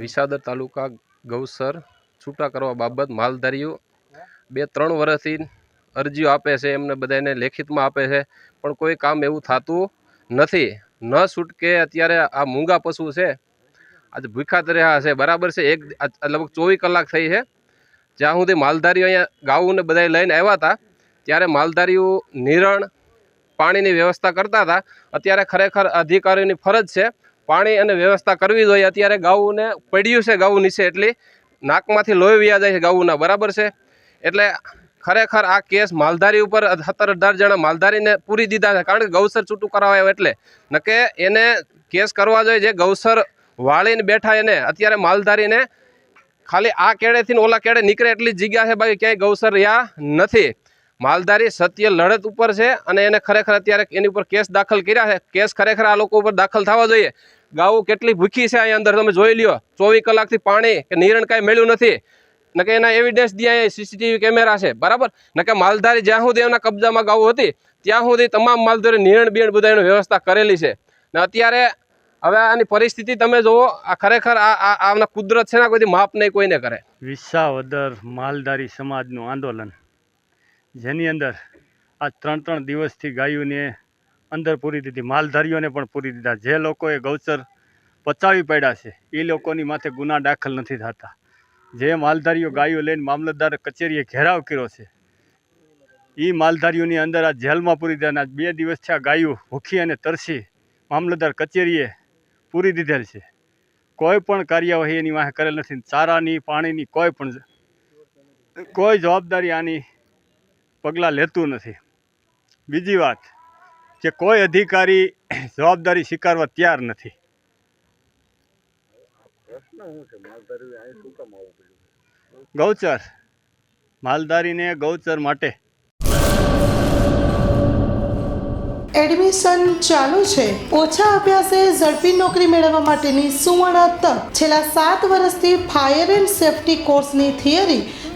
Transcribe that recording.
વિસાવદર તાલુકા ગૌસર. છૂટા કરવા બાબત માલધારીઓ બે ત્રણ વર્ષથી અરજીઓ આપે છે, એમને બધાને લેખિતમાં આપે છે, પણ કોઈ કામ એવું થતું નથી. ન છૂટકે અત્યારે આ મૂંગા પશુ છે, આજે ભૂખાત રહ્યા છે. બરાબર છે, એક લગભગ ચોવીસ કલાક થઈ છે. જ્યાં સુધી માલધારીઓ અહીંયા ગાઉને બધા લઈને આવ્યા હતા, ત્યારે માલધારીઓ નિરણ પાણીની વ્યવસ્થા કરતા હતા. અત્યારે ખરેખર અધિકારીઓની ફરજ છે પાણી અને વ્યવસ્થા કરવી જોઈએ. અત્યારે ગાઉને પડ્યું છે, ગાઉ નીચે એટલી. નાકમાંથી લોહી વ્યા જાય છે ગાઉના, બરાબર છે? એટલે ખરેખર આ કેસ માલધારી ઉપર સત્તર અઢાર જણા માલધારીને પૂરી દીધા છે. કારણ કે ગૌસર છૂટું કરાવાય એટલે. નકે એને કેસ કરવા જોઈએ જે ગૌસર વાળીને બેઠા એને. અત્યારે માલધારીને ખાલી આ કેળેથી ને ઓલા કેળે નીકળે એટલી જગ્યા છે બાકી ક્યાંય ગૌસર રહ્યા નથી. માલધારી સત્ય લડત ઉપર છે અને એને ખરેખર અત્યારે એની ઉપર કેસ દાખલ કર્યા છે. કેસ ખરેખર આ લોકો ઉપર દાખલ થવા જોઈએ. ગાઉ કેટલી ભૂખી છે અહીંયા અંદર? તમે જોઈ લ્યો. ચોવીસ કલાકથી પાણી કે નિરણ કાંઈ મળ્યું નથી. નકે એના એવિડન્સ અહીંયા સીસીટીવી કેમેરા છે. બરાબર? નકે માલધારી જ્યાં સુધી એમના કબજામાં ગાવું હતી, ત્યાં સુધી તમામ માલધારી નિરણ બીણ બધા એની વ્યવસ્થા કરેલી છે. ને અત્યારે હવે આની પરિસ્થિતિ તમે જુઓ, આ ખરેખર આ આ આમના કુદરત છે ને કોઈ માપ નહીં કોઈને કરે. વિસાવદર માલધારી સમાજનું આંદોલન. જેની અંદર આ ત્રણ ત્રણ દિવસથી ગાયોને અંદર પૂરી દીધી, માલધારીઓને પણ પૂરી દીધા. જે લોકોએ ગૌચર પચાવી પડ્યા છે એ લોકોની માથે ગુના દાખલ નથી થતા. જે માલધારીઓ ગાયો લઈને મામલતદાર કચેરીએ ઘેરાવ કર્યો છે એ માલધારીઓની અંદર આ જેલમાં પૂરી દીધા આજ બે દિવસથી આ ગાયો ભૂખી અને તરસી મામલતદાર કચેરીએ પૂરી દીધેલ છે. કોઈ પણ કાર્યવાહી એની વાહે કરેલ નથી. ચારાની, પાણીની કોઈ પણ કોઈ જવાબદારી આની પગલાં લેતું નથી. બીજી વાત કે કોઈ અધિકારી જવાબદારી સ્વીકારવા તૈયાર નથી. ગૌચર. માલધારીને ગૌચર માટે. એડમિશન ચાલુ છે. ઓછા અભ્યાસે ઝડપી નોકરી મેળવવા માટેની સુવર્ણ તક. છેલ્લા સાત વર્ષથી ફાયર એન્ડ સેફટી કોર્સની થિયરી